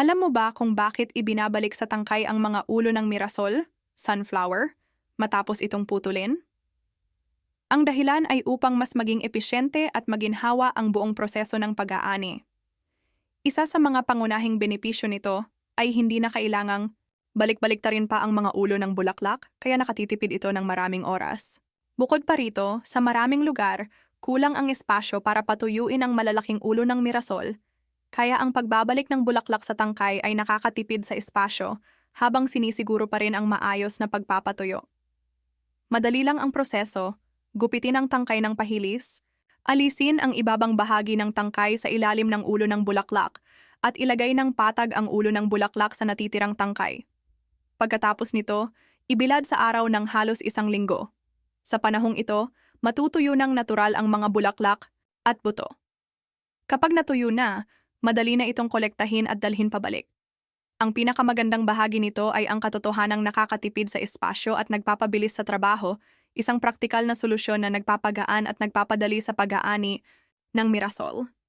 Alam mo ba kung bakit ibinabalik sa tangkay ang mga ulo ng mirasol, sunflower, matapos itong putulin? Ang dahilan ay upang mas maging episyente at maginhawa ang buong proseso ng pag-aani. Isa sa mga pangunahing benepisyo nito ay hindi na kailangang balik-balik ta rin pa ang mga ulo ng bulaklak, kaya nakatitipid ito ng maraming oras. Bukod pa rito, sa maraming lugar, kulang ang espasyo para patuyuin ang malalaking ulo ng mirasol, kaya ang pagbabalik ng bulaklak sa tangkay ay nakakatipid sa espasyo habang sinisiguro pa rin ang maayos na pagpapatuyo. Madali lang ang proseso, gupitin ang tangkay ng pahilis, alisin ang ibabang bahagi ng tangkay sa ilalim ng ulo ng bulaklak, at ilagay ng patag ang ulo ng bulaklak sa natitirang tangkay. Pagkatapos nito, ibilad sa araw ng halos isang linggo. Sa panahong ito, matutuyo ng natural ang mga bulaklak at buto. Kapag natuyo na, madali na itong kolektahin at dalhin pabalik. Ang pinakamagandang bahagi nito ay ang katotohanang nakakatipid sa espasyo at nagpapabilis sa trabaho, isang praktikal na solusyon na nagpapagaan at nagpapadali sa pag-aani ng mirasol.